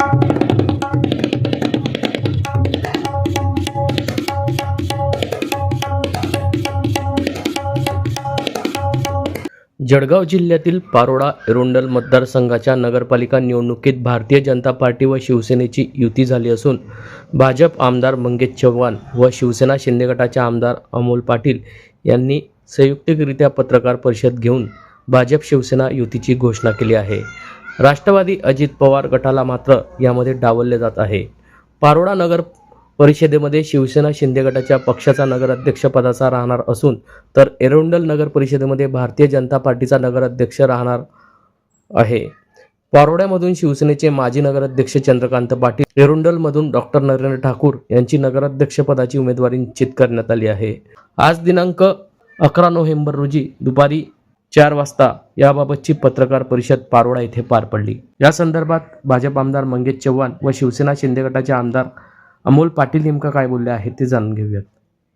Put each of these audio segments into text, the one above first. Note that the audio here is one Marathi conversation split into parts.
जळगाव जिल्ह्यातील पारोडा एरोंडल मतदारसंघाच्या नगरपालिका निवडणुकीत भारतीय जनता पार्टी व शिवसेनेची युती झाली असून भाजप आमदार मंगेश चव्हाण व शिवसेना शिंदे गटाचे आमदार अमोल पाटील यांनी संयुक्तिकरित्या पत्रकार परिषद घेऊन भाजप शिवसेना युतीची घोषणा केली आहे. राष्ट्रवादी अजित पवार गटाला मात्र यामध्ये डावलले जात आहे. पारोडा नगर परिषदेमध्ये शिवसेना शिंदे गटाच्या पक्षाचा नगराध्यक्षपदाचा राहणार असून तर एरोंडल नगर परिषदेमध्ये भारतीय जनता पार्टीचा नगराध्यक्ष राहणार आहे. पारोड्यामधून शिवसेनेचे माजी नगराध्यक्ष चंद्रकांत पाटील एरोंडलमधून डॉक्टर नरेंद्र ठाकूर यांची नगराध्यक्षपदाची उमेदवारी निश्चित करण्यात आली आहे. आज दिनांक अकरा नोव्हेंबर रोजी दुपारी चार वाजता याबाबतची पत्रकार परिषद पारोडा येथे पार पडली या संदर्भात भाजप आमदार मंगेश चव्हाण व शिवसेना शिंदे गटाचे आमदार अमोल पाटील नेमका काय बोलले आहेत ते जाणून घेऊयात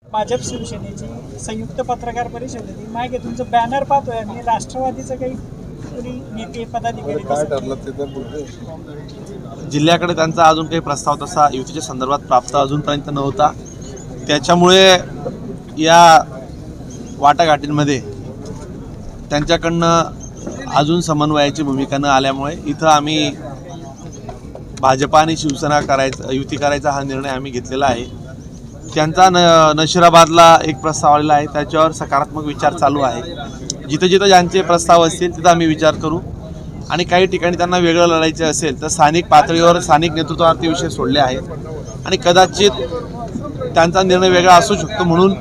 भाजप शिवसेनेची संयुक्त पत्रकार परिषद होती मागे तुमचं बॅनर पाहतोय आणि राष्ट्रवादीचं काही नेते पदाधिकारी काय दिसत नाही. ठरलं ते तर बोलतोय. जिल्ह्याकडे त्यांचा अजून काही प्रस्ताव तसा युतीच्या संदर्भात प्राप्त अजूनपर्यंत नव्हता त्याच्यामुळे या वाटाघाटींमध्ये त्यांच्याकडनं अजून समन्वयाची भूमिका न आल्यामुळे इथं आम्ही भाजपा आणि शिवसेना करायचा युती करायचा हा निर्णय आम्ही घेतलेला आहे. त्यांचा न नशिराबादला एक प्रस्ताव आलेला आहे त्याच्यावर सकारात्मक विचार चालू आहे. जिथं जिथं ज्यांचे प्रस्ताव असतील तिथं आम्ही विचार करू. आणि काही ठिकाणी त्यांना वेगळं लढायचं असेल तर स्थानिक पातळीवर स्थानिक नेतृत्वावर ते विषय सोडले आहेत. आणि कदाचित त्यांचा निर्णय वेगळा असू शकतो म्हणून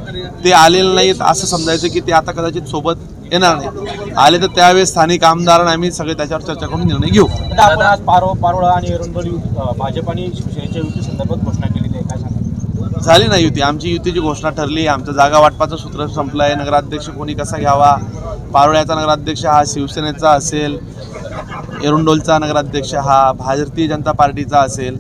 ते आलेले नाहीत असं समजायचं की ते आता कदाचित सोबत येणार नाही. आले तर त्यावेळेस स्थानिक आमदार आम्ही सगळे त्याच्यावर चर्चा करून निर्णय घेऊ. आपण आज पारो पारोळा आणि एरंडोल भाजप आणि शिवसेनेच्या युती संदर्भात घोषणा केलेली आहे. काय सांगा झाली ना युती. आमची युतीची घोषणा ठरली. आमचं जागा वाटपाचं सूत्र संपलं आहे नगराध्यक्ष कोणी कसा घ्यावा? पारोळ्याचा नगराध्यक्ष हा शिवसेनेचा असेल. एरुंडोलचा नगराध्यक्ष हा भारतीय जनता पार्टीचा असेल.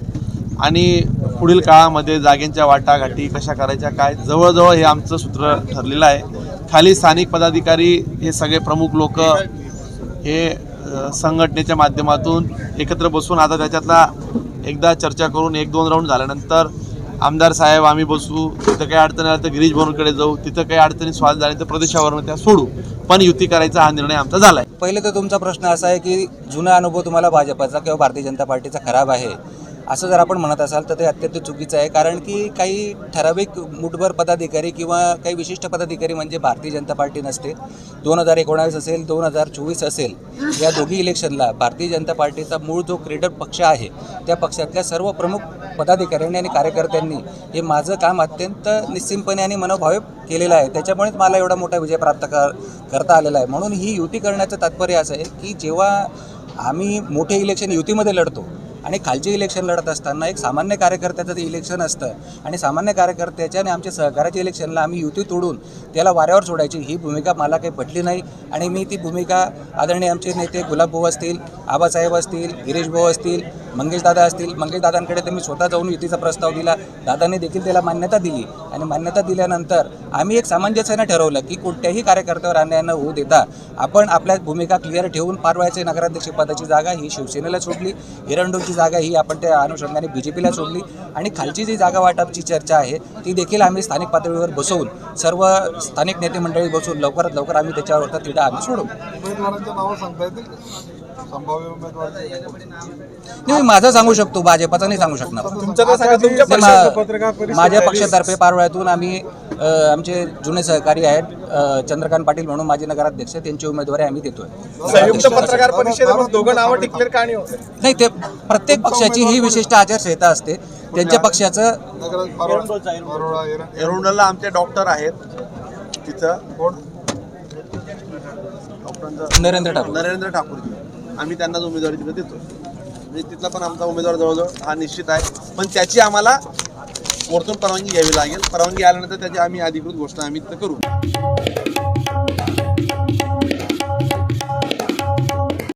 आणि पुढील काळामध्ये जागेंच्या वाटाघाटी कशा करायच्या काय? जवळजवळ हे आमचं सूत्र ठरलेलं आहे. खाली स्थानिक पदाधिकारी हे सगळे प्रमुख लोक हे संघटनेच्या माध्यमातून एकत्र बसून आता त्याच्यातला एकदा चर्चा करून एक दोन राऊंड झाल्यानंतर आमदार साहेब आम्ही बसू तिथं काही अडचण आल्या तर गिरीश भवनकडे जाऊ तिथं काही अडचणी स्वाद झाली तर प्रदेशावरून त्या सोडू. पण युती करायचा हा निर्णय आमचा झाला आहे पहिले तर तुमचा प्रश्न असा आहे की जुना अनुभव तुम्हाला भाजपाचा किंवा भारतीय जनता पार्टीचा खराब आहे. असं जर आपण म्हणत असाल तर ते अत्यंत चुकीचं आहे. कारण की काही ठराविक मुठभर पदाधिकारी किंवा काही विशिष्ट पदाधिकारी म्हणजे भारतीय जनता पार्टी नसते. दोन हजार एकोणावीस असेल दोन हजार चोवीस असेल या दोघी इलेक्शनला भारतीय जनता पार्टीचा मूळ जो क्रीडक पक्ष आहे त्या पक्षातल्या सर्व प्रमुख पदाधिकाऱ्यांनी आणि कार्यकर्त्यांनी हे माझं काम अत्यंत निश्चिमपणे आणि मनोभावे केलेलं आहे. त्याच्यामुळेच मला एवढा मोठा विजय प्राप्त कर करता आलेला आहे. म्हणून ही युती करण्याचं तात्पर्य असं आहे की जेव्हा आम्ही मोठे इलेक्शन युतीमध्ये लढतो आणि खालचे इलेक्शन लढत असताना एक सामान्य कार्यकर्त्याचं ते इलेक्शन असतं. आणि सामान्य कार्यकर्त्याच्या आणि आमच्या सहकाराच्या इलेक्शनला आम्ही युती तोडून त्याला वाऱ्यावर सोडायची. ही भूमिका मला काही पटली नाही. आणि मी ती भूमिका आदरणीय आमचे नेते गुलाबभाऊ असतील आबासाहेब असतील गिरीश भाऊ असतील मंगेशदादा असतील मंगेशदादांकडे तर मी स्वतः जाऊन युतीचा प्रस्ताव दिला. दादांनी देखील त्याला मान्यता दिली. आणि मान्यता दिल्यानंतर आम्ही एक सामंजस्यानं ठरवलं की कोणत्याही कार्यकर्त्यावर अन्याय न होऊ देता. आपण आपल्या भूमिका क्लिअर ठेवून पारवायचे नगराध्यक्ष पदाची जागा. ही शिवसेनेला सोडली. खालची जागा ही आपण त्या अनुषंगाने बी जे पीला सोडली आणि खालची जी जागा वाटपची चर्चा आहे ती देखील आम्ही स्थानिक पातळीवर बसवून सर्व स्थानिक नेते मंडळी बसवून लवकरात लवकर आम्ही त्याच्यावर तिढा आम्ही सोडवू. संभाव्य उमेदवार नाही मी माझा सांगू शकतो भाजपाचा नाही सांगू शकणार. माझ्या. पक्षातर्फे पारोळ्यातून आम्ही आमचे जुने सहकारी आहेत चंद्रकांत पाटील म्हणून माजी नगराध्यक्ष त्यांची उमेदवारी आम्ही देतोय. पत्रकार दोघं नावं का नाही होते नाही ते प्रत्येक पक्षाची ही विशिष्ट आचारसंहिता असते. त्यांच्या पक्षाचं. एरुंडलला आमचे डॉक्टर आहेत. तिथं कोण? नरेंद्र ठाकूर. नरेंद्र ठाकूरजी. आम्ही त्यांनाच उमेदवारी तिथं देतो. म्हणजे तिथला पण आमचा उमेदवार जवळजवळ हा निश्चित आहे. पण त्याची आम्हाला वरतून परवानगी घ्यावी लागेल. परवानगी आल्यानंतर त्याची आम्ही अधिकृत घोषणा आम्ही तिथं करू.